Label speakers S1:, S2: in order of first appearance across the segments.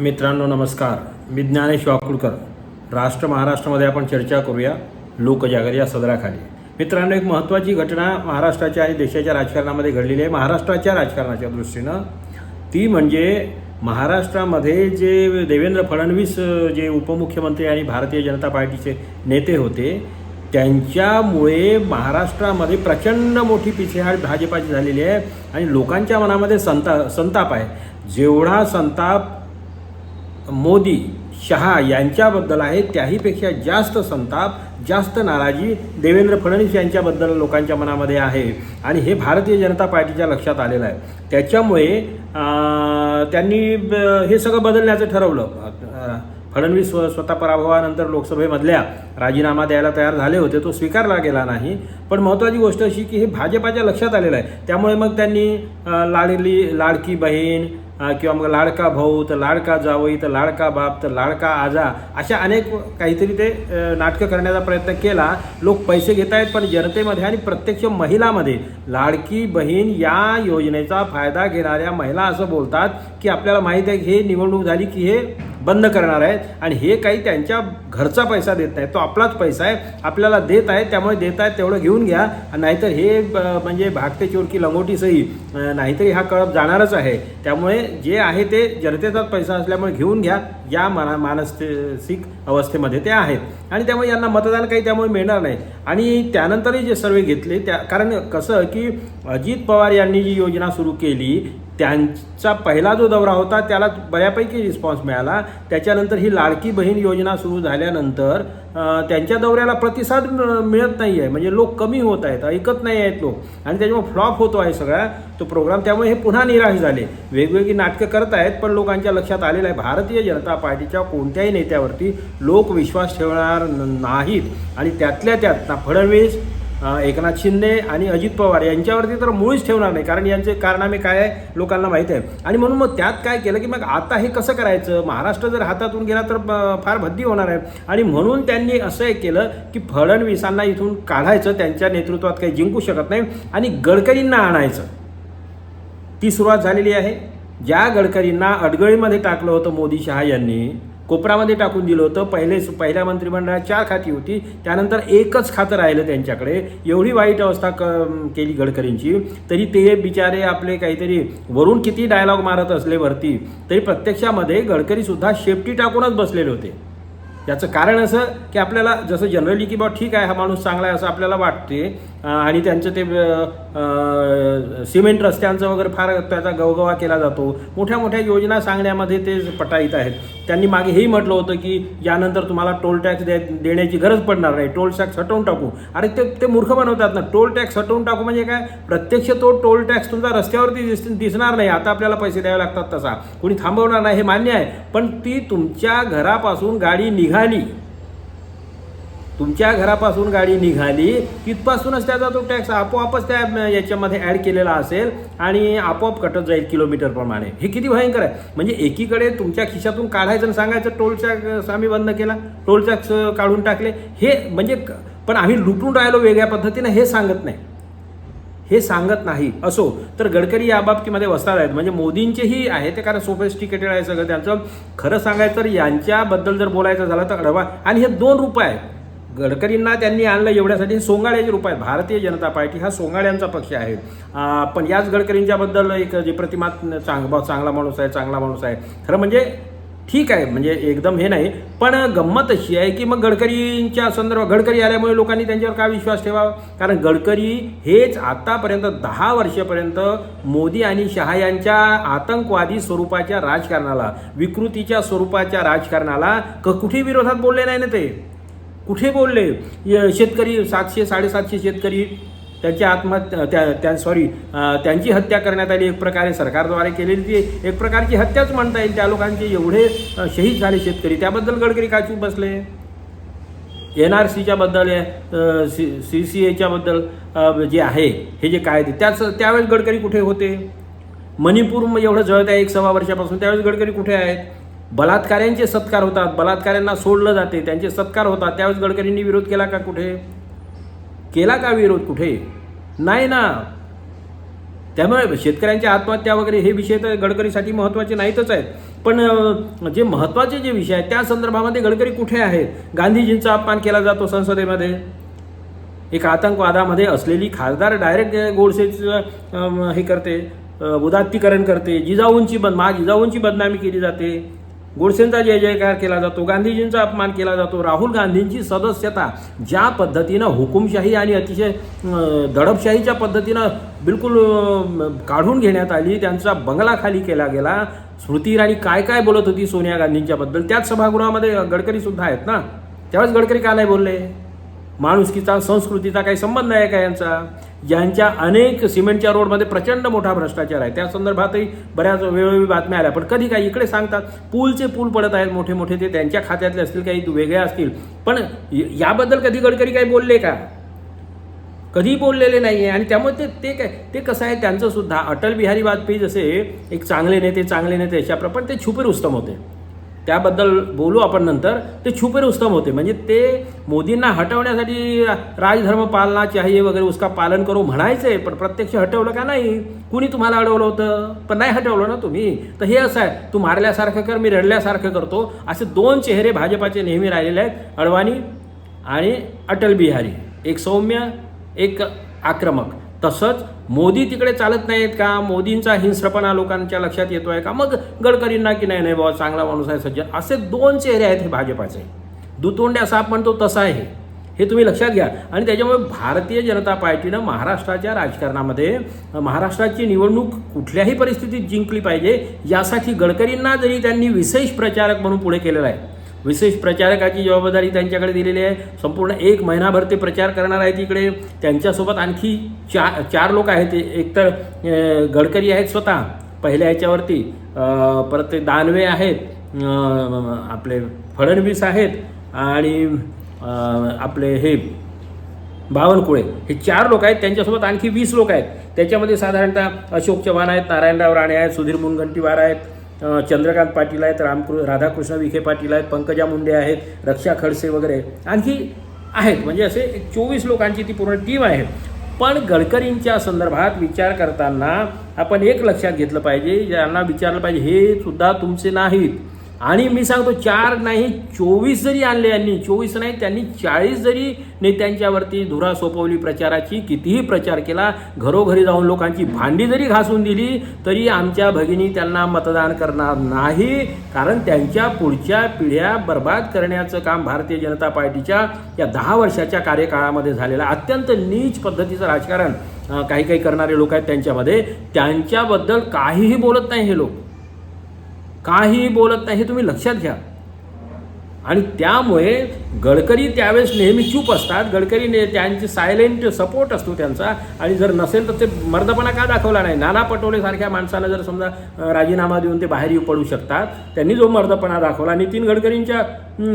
S1: मित्रांनो नमस्कार. मी ज्ञानेश वाकुळकर. राष्ट्र महाराष्ट्रामध्ये आपण चर्चा करूया लोकजागर या सदराखाली. मित्रांनो एक महत्त्वाची घटना महाराष्ट्राच्या आणि देशाच्या राजकारणामध्ये घडलेली आहे. महाराष्ट्राच्या राजकारणाच्या दृष्टीनं ती म्हणजे महाराष्ट्रामध्ये जे देवेंद्र फडणवीस जे उपमुख्यमंत्री आणि भारतीय जनता पार्टीचे नेते होते त्यांच्यामुळे महाराष्ट्रामध्ये प्रचंड मोठी पिछेहाट भाजपाची झालेली आहे आणि लोकांच्या मनामध्ये संता संताप आहे. जेवढा संताप मोदी शहा यांच्याबद्दल आहे त्याहीपेक्षा जास्त संताप जास्त नाराजी देवेंद्र फडणवीस यांच्याबद्दल लोकांच्या मनामध्ये आहे. आणि हे भारतीय जनता पार्टीच्या लक्षात आलेलं आहे. त्याच्यामुळे त्यांनी ब- हे सगळं बदलण्याचं ठरवलं. फडणवीस स्वतः पराभवानंतर लोकसभेमधल्या राजीनामा द्यायला तयार झाले होते तो स्वीकारला गेला नाही. पण महत्त्वाची गोष्ट अशी की हे भाजपाच्या लक्षात आलेलं आहे. त्यामुळे मग त्यांनी लाडली लाडकी बहीण किंवा मग लाडका भाऊ तर लाडका जावई तर लाडका बाप तर लाडका आजा अशा अनेक काहीतरी ते नाटकं करण्याचा प्रयत्न केला. लोक पैसे घेत आहेत पण जनतेमध्ये आणि प्रत्यक्ष महिलामध्ये लाडकी बहीण या योजनेचा फायदा घेणाऱ्या महिला असं बोलतात की आपल्याला माहीत आहे की हे निवडणूक झाली की हे बंद करणार आहेत. आणि हे काही त्यांच्या घरचा पैसा देत नाही तो आपलाच पैसा आहे. आपल्याला देत आहे त्यामुळे देत आहेत तेवढं घेऊन घ्या. नाहीतर हे म्हणजे भागते चोरकी लंगोटीसही नाहीतरी हा कळप जाणारच आहे. त्यामुळे जे आहे ते जनतेचाच पैसा असल्यामुळे घेऊन घ्या. या माना मानसिक अवस्थेमध्ये ते आहेत. आणि त्यामुळे यांना मतदान काही त्यामुळे मिळणार नाही. आणि त्यानंतरही जे सर्वे घेतले त्या कारण कसं की अजित पवार यांनी जी योजना सुरू केली त्यांचा पहिला जो दौरा होता त्याला बऱ्यापैकी रिस्पॉन्स मिळाला. त्याच्यानंतर ही लाडकी बहीण योजना सुरू झाल्यानंतर त्यांच्या दौऱ्याला प्रतिसाद मिळत नाही आहे म्हणजे लोक कमी होत आहेत ऐकत नाही आहेत लोक. आणि त्याच्यामुळे फ्लॉप होतो आहे सगळा तो प्रोग्राम त्यामुळे हे पुन्हा निराश झाले. वेगवेगळी नाटकं करत आहेत पण लोकांच्या लक्षात आलेलं आहे भारतीय जनता पार्टीच्या कोणत्याही नेत्यावरती लोक विश्वास ठेवणार नाहीत. आणि त्यातल्या त्यात ना फडणवीस एकनाथ शिंदे आणि अजित पवार यांच्यावरती तर मुळीच ठेवणार नाही. कारण यांचे कारनामे काय आहे लोकांना माहीत आहे. आणि म्हणून मग त्यात काय केलं की मग आता हे कसं करायचं? महाराष्ट्र जर हातातून गेला तर फार भद्दी होणार आहे. आणि म्हणून त्यांनी असं केलं की फडणवीसांना इथून काढायचं त्यांच्या नेतृत्वात काही जिंकू शकत नाही आणि गडकरींना आणायचं. ती सुरुवात झालेली आहे. ज्या गडकरींना अडगळीमध्ये टाकलं होतं मोदी शहा यांनी कोपरामध्ये टाकून दिलं होतं. पहिले पहिल्या मंत्रिमंडळात चार खाती होती. त्यानंतर एकच खातं राहिलं त्यांच्याकडे. एवढी वाईट अवस्था क केली गडकरींची. तरी ते बिचारे आपले काहीतरी वरून किती डायलॉग मारत असले वरती तरी प्रत्यक्षामध्ये गडकरीसुद्धा शेपटी टाकूनच बसलेले होते. याचं कारण असं की आपल्याला जसं जनरली की बा ठीक आहे हा माणूस चांगला आहे असं आपल्याला वाटते. आणि त्यांचं ते सिमेंट रस्त्यांचं वगैरे फार त्याचा गवगवा केला जातो. मोठ्या मोठ्या योजना सांगण्यामध्ये ते पटाईत आहेत. त्यांनी मागे हेही म्हटलं होतं की यानंतर तुम्हाला टोल टॅक्स दे देण्याची गरज पडणार नाही. टोल टॅक्स हटवून टाकू. अरे ते ते मूर्ख बनवतात ना. टोल टॅक्स हटवून टाकू म्हणजे काय? प्रत्यक्ष तो टोल टॅक्स तुमचा रस्त्यावरती दिस दिसणार नाही. आता आपल्याला पैसे द्यावे लागतात तसा. कोणी थांबवणार नाही हे मान्य आहे. पण ती तुमच्या घरापासून गाडी निघाली. तुमच्या घरापासून गाडी निघाली तिथपासूनच त्याचा तो टॅक्स आपोआपच त्या याच्यामध्ये ॲड केलेला असेल आणि आपोआप कटत जाईल किलोमीटरप्रमाणे हे किती भयंकर आहे. म्हणजे एकीकडे तुमच्या खिशातून काढायचं आणि सांगायचं टोल टॅक्स आम्ही बंद केला टोल काढून टाकले. हे म्हणजे पण आम्ही लुटून राहिलो वेगळ्या पद्धतीनं हे सांगत नाही. हे सांगत नाही. असो तर गडकरी या बाबतीमध्ये वसणार आहेत. म्हणजे मोदींचेही आहे ते कारण सोफेस्टिकेटेड आहे सगळं त्यांचं. खरं सांगायचं तर यांच्याबद्दल जर बोलायचं झालं तर अडवा. आणि हे दोन रूप आहेत. गडकरींना त्यांनी आणलं एवढ्यासाठी. सोंगाड्याचे रूप आहेत. भारतीय जनता पार्टी हा सोंगाड्यांचा पक्ष आहे. पण याच गडकरींच्याबद्दल एक जे प्रतिमा चांग चांगला माणूस आहे चांगला माणूस आहे. खरं म्हणजे ठीक आहे. म्हणजे एकदम हे नाही. पण गंमत अशी आहे की मग गडकरींच्या संदर्भात गडकरी आल्यामुळे लोकांनी त्यांच्यावर काय विश्वास ठेवावा? कारण गडकरी हेच आतापर्यंत दहा वर्षापर्यंत मोदी आणि शहा यांच्या आतंकवादी स्वरूपाच्या राजकारणाला विकृतीच्या स्वरूपाच्या राजकारणाला क कुठे विरोधात बोलले नाही ना ते? कुठे बोलले? शेतकरी सातशे साडेसातशे शेतकरी त्यांची आत्महत्या त्या त्या सॉरी त्यांची हत्या करण्यात आली. एक प्रकारे सरकारद्वारे केलेली ती. एक प्रकारची हत्याच म्हणता येईल. त्या लोकांचे एवढे शहीद झाले शेतकरी. त्याबद्दल गडकरी का चूप बसले? एन आर सीच्या बद्दल सी सी सी एच्या बद्दल जे आहे हे जे कायदे त्याच त्यावेळेस गडकरी कुठे होते? मणिपूर एवढं जळत आहे एक सव्वा वर्षापासून. त्यावेळेस गडकरी कुठे आहेत? बलात्काऱ्यांचे सत्कार होतात बलात्काऱ्यांना सोडलं जाते त्यांचे सत्कार होतात. त्यावेळेस गडकरींनी विरोध केला का कुठे? केला का विरोध कुठे? नाही ना. त्यामुळे शेतकऱ्यांच्या आत्महत्या वगैरे हे विषय तर गडकरीसाठी महत्त्वाचे नाहीतच आहेत. पण जे महत्त्वाचे जे विषय आहेत त्या संदर्भामध्ये गडकरी कुठे आहेत? गांधीजींचा अपमान केला जातो संसदेमध्ये. एक आतंकवादामध्ये असलेली खासदार डायरेक्ट गोडसेचं हे करते उदात्तीकरण करते. जिजाऊंची बद मा जिजाऊंची बदनामी केली जाते. गोडसेंचा जय जयकार केला जातो गांधीजींचा अपमान केला जातो राहुल गांधींची सदस्यता ज्या पद्धतीनं हुकुमशाही आणि अतिशय दडपशाहीच्या पद्धतीनं बिलकुल काढून घेण्यात आली त्यांचा बंगला खाली केला गेला. स्मृती इराणी काय काय बोलत होती सोनिया गांधींच्याबद्दल त्याच सभागृहामध्ये गडकरी सुद्धा आहेत ना? त्यावेळेस गडकरी का नाही बोलले? माणुसकीचा संस्कृतीचा काही संबंध आहे का यांचा? ज्यांच्या अनेक सिमेंटच्या रोडमध्ये प्रचंड मोठा भ्रष्टाचार आहे. त्या संदर्भातही बऱ्याच वेळोवेळी बातम्या आल्या. पण कधी काही इकडे सांगतात पूलचे पूल पडत आहेत मोठे मोठे ते त्यांच्या खात्यातले असतील काही वेगळे असतील. पण याबद्दल कधी गडकरी काही बोलले का? कधी बोललेले नाही आहे आणि त्यामुळे ते ते काय ते कसं आहे त्यांचं सुद्धा. अटल बिहारी वाजपेयी जसे एक चांगले नेते चांगले नेते अशा प्र- पण ते छुपे रुस्तम होते. त्याबद्दल बोलू आपण नंतर. ते छुपे उत्तम होते. म्हणजे ते मोदींना हटवण्यासाठी राजधर्म पालना चाहिए वगैरे उसका पालन करू म्हणायचे पण प्रत्यक्ष हटवलं का नाही? कुणी तुम्हाला अडवलं होतं? पण नाही हटवलं ना तुम्ही? तर हे असं आहे. तू मारल्यासारखं कर मी रडल्यासारखं करतो. असे दोन चेहरे भाजपाचे नेहमी राहिलेले आहेत. अडवाणी आणि अटल बिहारी. एक सौम्य एक आक्रमक. तसंच मोदी तिकडे चालत नाहीत का? मोदींचा हिंस्रपणा लोकांच्या लक्षात येतो आहे का? मग गडकरींना की नाही नाही बाबा चांगला माणूस आहे सज्जन. असे दोन चेहरे आहेत हे भाजपाचे. दुतोंड्या साप म्हणतो तसा आहे. हे तुम्ही लक्षात घ्या. आणि त्याच्यामुळे भारतीय जनता पार्टीनं महाराष्ट्राच्या राजकारणामध्ये महाराष्ट्राची निवडणूक कुठल्याही परिस्थितीत जिंकली पाहिजे यासाठी गडकरींना जरी त्यांनी विशेष प्रचारक म्हणून पुढे केलेला आहे विशेष प्रचारकाची जबाबदारी त्यांच्याकडे दिलेली आहे. संपूर्ण एक महिनाभर ते प्रचार करणार आहेत इकडे. त्यांच्यासोबत आणखी चार चार लोक आहेत. एक तर गडकरी आहेत स्वतः. पहिल्या ह्याच्यावरती परत ते दानवे आहेत. आपले फडणवीस आहेत. आणि आपले हे बावनकुळे. हे चार लोक आहेत. त्यांच्यासोबत आणखी वीस लोक आहेत. त्याच्यामध्ये साधारणतः अशोक चव्हाण आहेत नारायणराव राणे आहेत सुधीर मुनगंटीवार आहेत. चंद्रकांत पाटील आहेत रामकृ राधाकृष्ण विखे पाटील आहेत पंकजा मुंडे आहेत रक्षा खडसे वगैरे आणखी आहेत. म्हणजे असे एक चोवीस लोकांची ती पूर्ण टीम आहे. पण गडकरींच्या संदर्भात विचार करताना आपण एक लक्षात घेतलं पाहिजे ज्यांना विचारलं पाहिजे हे सुद्धा तुमचे नाहीत. आणि मी सांगतो चार नाही चोवीस जरी आणले यांनी चोवीस नाही त्यांनी चाळीस जरी नेत्यांच्यावरती धुरा सोपवली प्रचाराची कितीही प्रचार केला घरोघरी जाऊन लोकांची भांडी जरी घासून दिली तरी आमच्या भगिनी त्यांना मतदान करणार नाही कारण त्यांच्या पुढच्या पिढ्या बर्बाद करण्याचं काम भारतीय जनता पार्टीच्या या दहा वर्षाच्या कार्यकाळामध्ये झालेलं अत्यंत नीच पद्धतीचं राजकारण काही काही करणारे लोक आहेत त्यांच्यामध्ये. त्यांच्याबद्दल काहीही बोलत नाही हे लोक. काही बोलत नाही हे तुम्ही लक्षात घ्या. आणि त्यामुळे गडकरी त्यावेळेस नेहमी चूप असतात. गडकरी ने त्यांची सायलेंट सपोर्ट असतो त्यांचा. आणि जर नसेल तर ते मर्दपणा का दाखवला नाही? नाना पटोलेसारख्या माणसाला जर समजा राजीनामा देऊन ते बाहेर येऊ पडू शकतात त्यांनी जो मर्दपणा दाखवला नितीन गडकरींच्या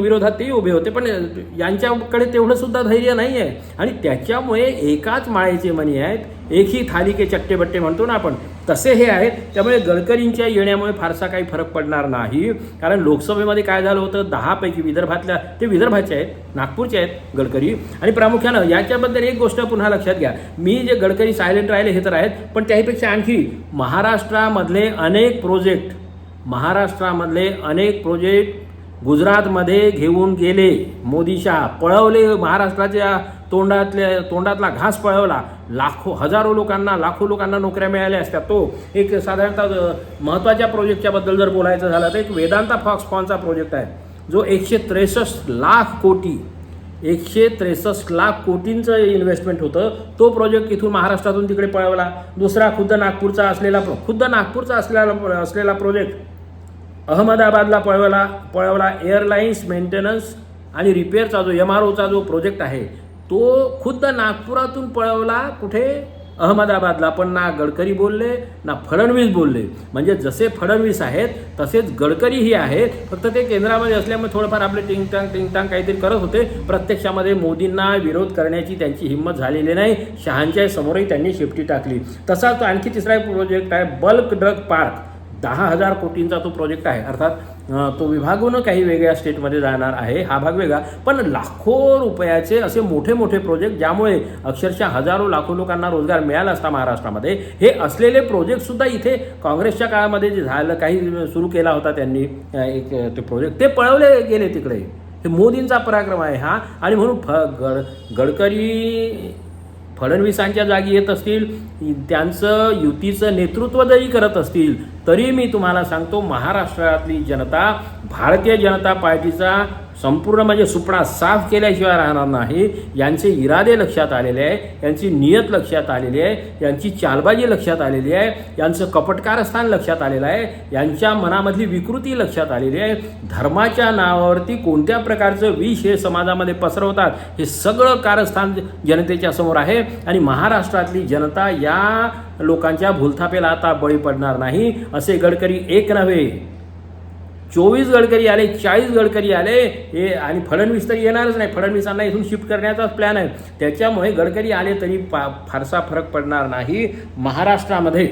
S1: विरोधात तेही उभे होते. पण यांच्याकडे तेवढं सुद्धा धैर्य नाही आहे आणि त्याच्यामुळे एकाच माळेचे मणी आहेत. एकही थाली के चट्टे बट्टे म्हणतो ना आपण तसे हे आहेत. त्यामुळे गडकरींच्या येण्यामुळे फारसा काही फरक पडणार नाही. कारण लोकसभेमध्ये काय झालं होतं? दहापैकी विदर्भातल्या ते विदर्भात विदर्भाचे आहेत नागपूरचे आहेत गडकरी. आणि प्रामुख्यानं याच्याबद्दल एक गोष्ट पुन्हा लक्षात घ्या. मी जे गडकरी सायलेंट राहिले हे तर आहेत पण त्याहीपेक्षा आणखी महाराष्ट्रामधले अनेक प्रोजेक्ट महाराष्ट्रामधले अनेक प्रोजेक्ट गुजरातमध्ये घेऊन गेले. मोदी शहा पळवले महाराष्ट्राच्या तोंडातल्या तोंडातला घास पळवला. लाखो हजारो लोकांना लाखो लोकांना नोकऱ्या मिळाल्या असत्या तो एक साधारणतः महत्त्वाच्या प्रोजेक्टच्या बद्दल जर बोलायचं झालं तर एक वेदांता फॉक्सकॉनचा प्रोजेक्ट आहे. जो एकशे त्रेसष्ट लाख कोटी एकशे त्रेसष्ट लाख कोटींचं इन्व्हेस्टमेंट होतं तो प्रोजेक्ट इथून महाराष्ट्रातून तिकडे पळवला. दुसरा खुद्द नागपूरचा असलेला खुद्द नागपूरचा असलेला असलेला प्रोजेक्ट अहमदाबादला पळवला पळवला एअरलाईन्स मेंटेनन्स आणि रिपेअरचा जो एम आर ओचा जो प्रोजेक्ट आहे तो खुद्द नागपुरातून पळवला कुठे? अहमदाबादला पण ना गडकरी बोलले ना फडणवीस बोलले. म्हणजे जसे फडणवीस आहेत तसेच गडकरीही आहेत. फक्त ते केंद्रामध्ये असल्यामुळे थोडंफार आपले टिंगटांग टिंगटांग काहीतरी करत होते. प्रत्यक्षामध्ये मोदींना विरोध करण्याची त्यांची हिंमत झालेली नाही. शहांच्या समोरही त्यांनी शेपटी टाकली. तसाच आणखी तिसरा एक प्रोजेक्ट आहे बल्क ड्रग पार्क दहा हजार कोटींचा तो प्रोजेक्ट आहे. अर्थात तो विभागून काही वेगळ्या स्टेटमध्ये जाणार आहे. हा भाग वेगळा. पण लाखो रुपयाचे असे मोठे मोठे प्रोजेक्ट ज्यामुळे अक्षरशः हजारो लाखो लोकांना रोजगार मिळाला असता महाराष्ट्रामध्ये हे असलेले प्रोजेक्टसुद्धा इथे काँग्रेसच्या काळामध्ये जे झालं काही सुरू केला होता त्यांनी एक ते प्रोजेक्ट ते पळवले गेले तिकडे. हे मोदींचा पराक्रम आहे हा. आणि म्हणून फ गड गडकरी फडणवीसांच्या जागी येत असतील त्यांचं युतीचं नेतृत्व जरी करत असतील तरी मी तुम्हाला सांगतो महाराष्ट्रातली जनता भारतीय जनता पार्टीचा संपूर्ण म्हणजे सुपडा साफ केल्याशिवाय राहणार नाही. यांचे इरादे लक्षात आलेले आहे यांची नियत लक्षात आलेली आहे यांची चालबाजी लक्षात आलेली आहे यांचं कपटकारस्थान लक्षात आलेलं आहे यांच्या मनामधली विकृती लक्षात आलेली आहे. धर्माच्या नावावरती कोणत्या प्रकारचं विष हे समाजामध्ये पसरवतात हे सगळं कारस्थान जनतेच्या समोर आहे आणि महाराष्ट्रातली जनता या लोकांच्या भूलथापेला आता बळी पडणार नाही असे गडकरी एक नव्हे. चोवीस गडकरी आले चाळीस गडकरी आले हे आणि फडणवीस तर येणारच नाही. फडणवीसांना इथून शिफ्ट करण्याचाच प्लॅन आहे. त्याच्यामुळे गडकरी आले तरी पा फारसा फरक पडणार नाही. महाराष्ट्रामध्ये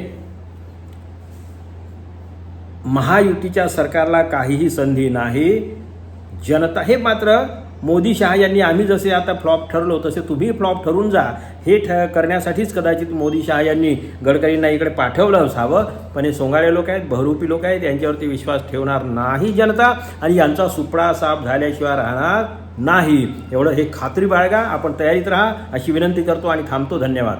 S1: महायुतीच्या सरकारला काहीही संधी नाही. जनता हे मात्र मोदी शहा यांनी आम्ही जसे आता फ्लॉप ठरलो तसे तुम्ही फ्लॉप ठरून जा. हे ठ करण्यासाठीच कदाचित मोदी शहा यांनी गडकरींना इकडे पाठवलं असावं. पण हे सोंगाळे लोक आहेत बहुरूपी लोक आहेत यांच्यावरती विश्वास ठेवणार नाही जनता आणि यांचा सुपडा साफ झाल्याशिवाय राहणार नाही. एवढं हे खात्री बाळगा. आपण तयारीत राहा. अशी विनंती करतो आणि थांबतो. धन्यवाद.